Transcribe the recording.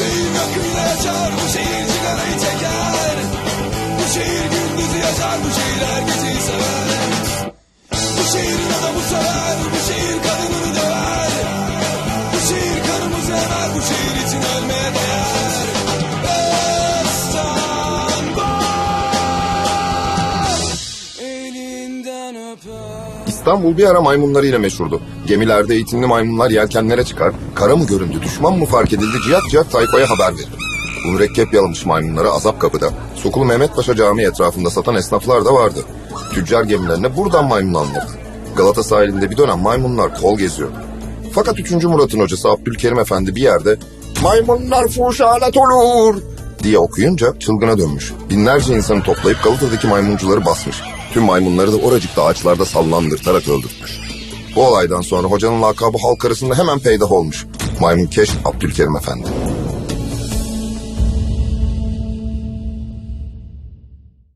şehir yakıyla yaşar Bu şehir sigarayı çeker. Bu şehir gündüzü yaşar Bu şehir herkesi sever. Bu şehrin adamı sever Bu şehir kadınını döver. Bu şehir karımızı emer Bu şehir İstanbul bir ara maymunlarıyla meşhurdu. Gemilerde eğitimli maymunlar yelkenlere çıkar, kara mı göründü, düşman mı fark edildi cihat cihat tayfaya haber verir. Bu mürekkep yalamış maymunları azap kapıda, Sokulu Mehmet Paşa Camii etrafında satan esnaflar da vardı. Tüccar gemilerine buradan maymun alınırdı. Galata sahilinde bir dönem maymunlar kol geziyordu. Fakat 3. Murat'ın hocası Abdülkerim Efendi bir yerde maymunlar fuşalet olur diye okuyunca çılgına dönmüş. Binlerce insanı toplayıp Galata'daki maymuncuları basmış. Tüm maymunları da oracıkta ağaçlarda sallandırtarak öldürtmüş. Bu olaydan sonra hocanın lakabı halk arasında hemen peydah olmuş. Maymun Keş Abdülkerim Efendi.